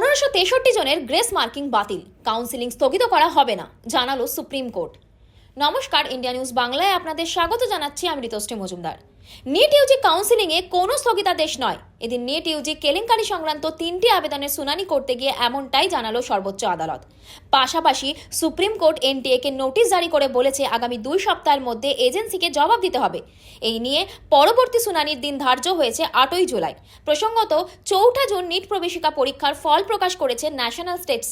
পনেরোশো তেষট্টি জনের গ্রেস মার্কিং বাতিল। কাউন্সিলিং স্থগিত করা হবে না জানালো সুপ্রিম কোর্ট। নমস্কার, ইন্ডিয়া নিউজ বাংলায় আপনাদের স্বাগত জানাচ্ছি আমি ঋতশ্রী মজুমদার। নিট ইউজি কাউন্সিলিংয়ে কোনো স্থগিতাদেশ নয়। এদিন নিট ইউজি কেলেঙ্কারি সংক্রান্ত তিনটি আবেদনের শুনানি করতে গিয়ে এমনটাই জানালো সর্বোচ্চ আদালত। পাশাপাশি সুপ্রিম কোর্ট এনটিএকে নোটিশ জারি করে বলেছে আগামী দুই সপ্তাহের মধ্যে এজেন্সিকে জবাব দিতে হবে। এই নিয়ে পরবর্তী শুনানির দিন ধার্য হয়েছে আটই জুলাই। প্রসঙ্গত চৌঠা জুন নিট প্রবেশিকা পরীক্ষার ফল প্রকাশ করেছে ন্যাশনাল স্টেটস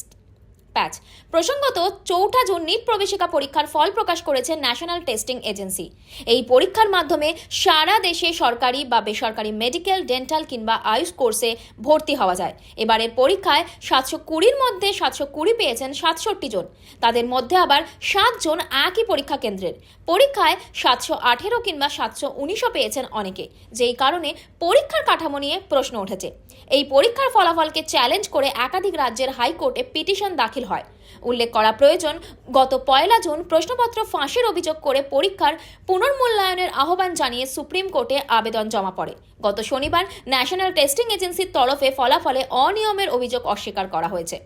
প্যাচ। প্রসঙ্গত, চৌঠা জুন নিট প্রবেশিকা পরীক্ষার ফল প্রকাশ করেছে ন্যাশনাল টেস্টিং এজেন্সি এই পরীক্ষার মাধ্যমে সারা দেশে সরকারি বা বেসরকারি মেডিকেল ডেন্টাল কিংবা আয়ুষ কোর্সে ভর্তি হওয়া যায়। এবারের পরীক্ষায় সাতশো কুড়ির মধ্যে সাতশো কুড়ি পেয়েছেন সাতষট্টি জন। তাদের মধ্যে আবার সাতজন একই পরীক্ষা কেন্দ্রের। পরীক্ষায় সাতশো আঠেরো কিংবা সাতশো উনিশও পেয়েছেন অনেকে। যেই কারণে পরীক্ষার কাঠামো নিয়ে প্রশ্ন উঠেছে। এই পরীক্ষার ফলাফলকে চ্যালেঞ্জ করে একাধিক রাজ্যের হাইকোর্টে পিটিশন দাখিল হয়। উল্লেখ করা প্রয়োজন, গত পয়লা জুন প্রশ্নপত্র ফাঁসের অভিযোগ করে পরীক্ষার পুনর্মূল্যায়নের আহ্বান জানিয়ে সুপ্রিম কোর্টে আবেদন জমা পড়ে। গত শনিবার ন্যাশনাল টেস্টিং এজেন্সির তরফে ফলাফলে অনিয়মের অভিযোগ অস্বীকার করা হয়েছে।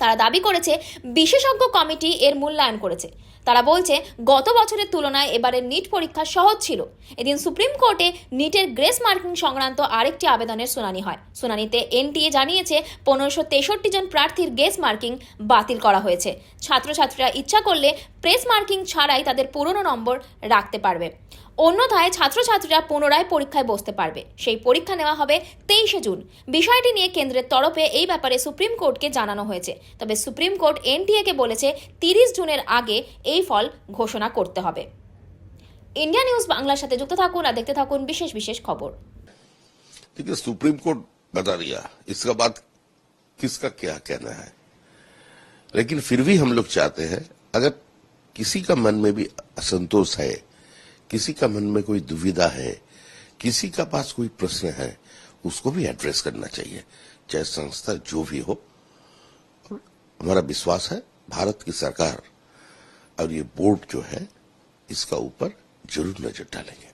তারা দাবি করেছে বিশেষজ্ঞ কমিটি এর মূল্যায়ন করেছে। তারা বলছে, গত বছরের তুলনায় এবারের নিট পরীক্ষা সহজ ছিল। এদিন সুপ্রিম কোর্টে নিটের গ্রেস মার্কিং সংক্রান্ত আরেকটি আবেদনের শুনানি হয়। শুনানিতে এনটিএ জানিয়েছে, পনেরোশো তেষট্টি জন প্রার্থীর গ্রেস মার্কিং বাতিল করা হয়েছে। ছাত্রছাত্রীরা ইচ্ছা করলে প্রেস মার্কিং ছাড়াই তাদের পুরনো নম্বর রাখতে পারবে। অন্যথায় ছাত্রছাত্রীরা পুনরায় পরীক্ষায় বসতে পারবে সেই পরীক্ষা নেওয়া হবে তেইশে জুন বিষয়টি নিয়ে কেন্দ্রের তরফে এই ব্যাপারে সুপ্রিম কোর্টকে জানানো হয়েছে তবে সুপ্রিম কোর্ট এনটিএকে বলেছে তিরিশ জুনের আগে এই ফল ঘোষণা করতে হবে ইন্ডিয়া নিউজ বাংলার সাথে যুক্ত থাকুন আর দেখতে থাকুন বিশেষ বিশেষ খবর देखिए सुप्रीम कोर्ट बता दिया इसका बाद किसका क्या कहना है लेकिन फिर भी हम लोग चाहते हैं अगर किसी का मन में भी असंतोष है किसी का मन में कोई दुविधा है, किसी का पास कोई प्रश्न है, उसको भी एड्रेस करना चाहिए, चाहे संस्था जो भी हो। और हमारा विश्वास है, भारत की सरकार और ये बोर्ड जो है, इसका ऊपर ज़रूर नज़र डालेंगे।